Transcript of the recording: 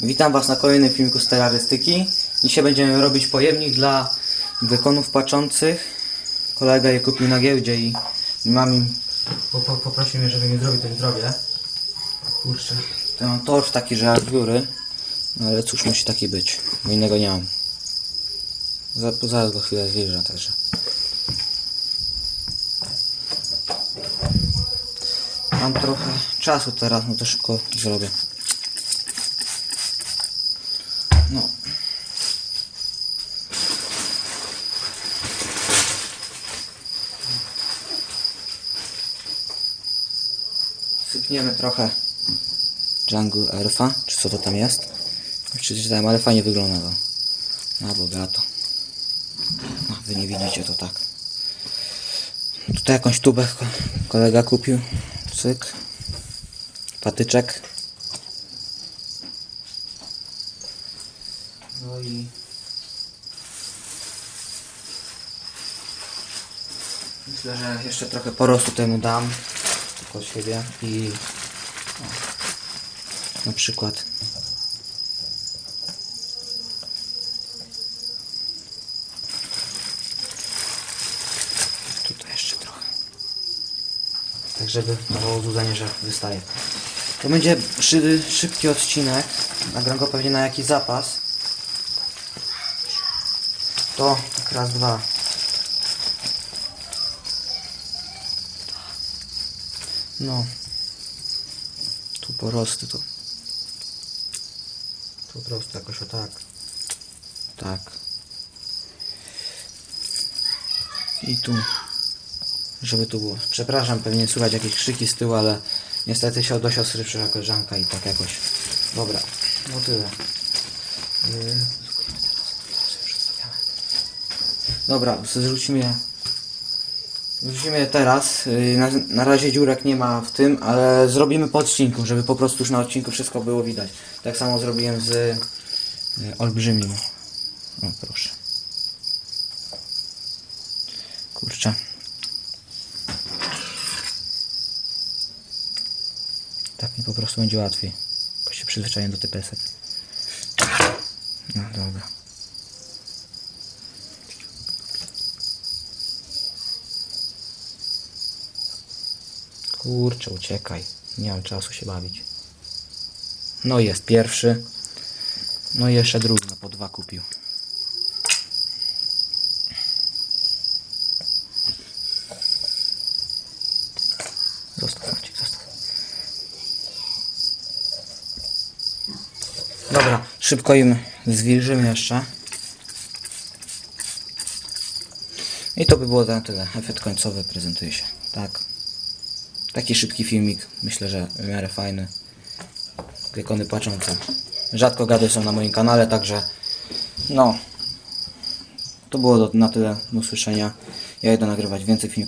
Witam Was na kolejnym filmiku z terrorystyki. Dzisiaj będziemy robić pojemnik dla wykonów płaczących. Kolega je kupił na giełdzie i mam im... Po, po, poprosił mnie, żeby mi zrobił, to im zrobię. Kurczę. To mam torf taki, że aż góry. No ale cóż, musi taki być, bo innego nie mam. Za- Zaraz go chwilę zwilżę także. Mam trochę czasu teraz, no to szybko zrobię. No. Sypniemy trochę Jungle Eartha, czy co to tam jest. Przeczytałem, ale fajnie wygląda to. Na bogato. No, wy nie widzicie to tak. Tutaj jakąś tubę ko- kolega kupił. Cyk. Patyczek. No i... Myślę, że jeszcze trochę porostu temu dam. Tylko siebie i... O, na przykład... Tutaj jeszcze trochę. Tak, żeby dawało złudzenie, że wystaje. To będzie szy szybki odcinek. Nagram go pewnie na jakiś zapas. To tak raz, dwa. No. Tu porosty to. Tu po prostu jakoś o tak. Tak. I tu. Żeby tu było. Przepraszam, pewnie słychać jakieś krzyki z tyłu, ale niestety się do siostry przyszła koleżanka i tak jakoś. Dobra, no tyle. Yy, Dobra. Zrzucimy je teraz. Yy, Na, na razie dziurek nie ma w tym, ale zrobimy po odcinku, żeby po prostu już na odcinku wszystko było widać. Tak samo zrobiłem z yy, olbrzymim. O, proszę. Kurczę. Tak mi po prostu będzie łatwiej. Bo się przyzwyczaiłem do tych pesek. No dobra. Kurczę, uciekaj. Nie mam czasu się bawić. No jest pierwszy. No i jeszcze drugi, no po dwa kupił. Zostaw, Maciek, zostaw. Dobra, szybko im zwilżymy jeszcze. I to by było na tyle. Efekt końcowy prezentuje się. Tak. Taki szybki filmik. Myślę, że w miarę fajny. Wiekony płaczące. Rzadko gady są na moim kanale, także no. To było na tyle. Do usłyszenia. Ja idę nagrywać więcej filmików.